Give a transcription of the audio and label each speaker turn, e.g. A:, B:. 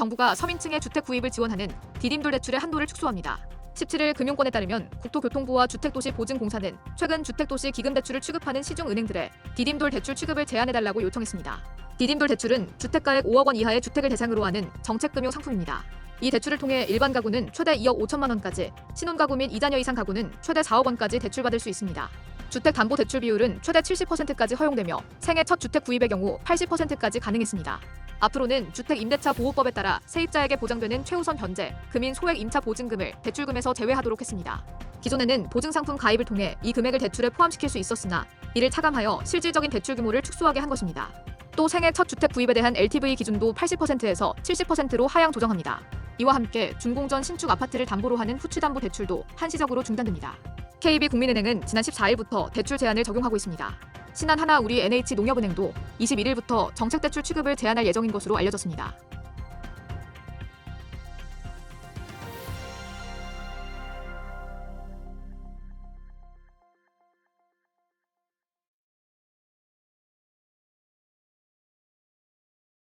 A: 정부가 서민층의 주택 구입을 지원하는 디딤돌 대출의 한도를 축소합니다. 17일 금융권에 따르면 국토교통부와 주택도시보증공사는 최근 주택도시 기금대출을 취급하는 시중은행들의 디딤돌 대출 취급을 제한해달라고 요청했습니다. 디딤돌 대출은 주택가액 5억 원 이하의 주택을 대상으로 하는 정책금융 상품입니다. 이 대출을 통해 일반 가구는 최대 2억 5천만 원까지, 신혼가구 및 2자녀 이상 가구는 최대 4억 원까지 대출받을 수 있습니다. 주택담보대출 비율은 최대 70%까지 허용되며 생애 첫 주택 구입의 경우 80%까지 가능했습니다. 앞으로는 주택 임대차 보호법에 따라 세입자에게 보장되는 최우선 변제, 금인 소액 임차 보증금을 대출금에서 제외하도록 했습니다. 기존에는 보증상품 가입을 통해 이 금액을 대출에 포함시킬 수 있었으나 이를 차감하여 실질적인 대출 규모를 축소하게 한 것입니다. 또 생애 첫 주택 구입에 대한 LTV 기준도 80%에서 70%로 하향 조정합니다. 이와 함께 준공전 신축 아파트를 담보로 하는 후추담보 대출도 한시적으로 중단됩니다. KB국민은행은 지난 14일부터 대출 제한을 적용하고 있습니다. 신한 하나 우리 NH 농협은행도 21일부터 정책 대출 취급을 제한할 예정인 것으로 알려졌습니다.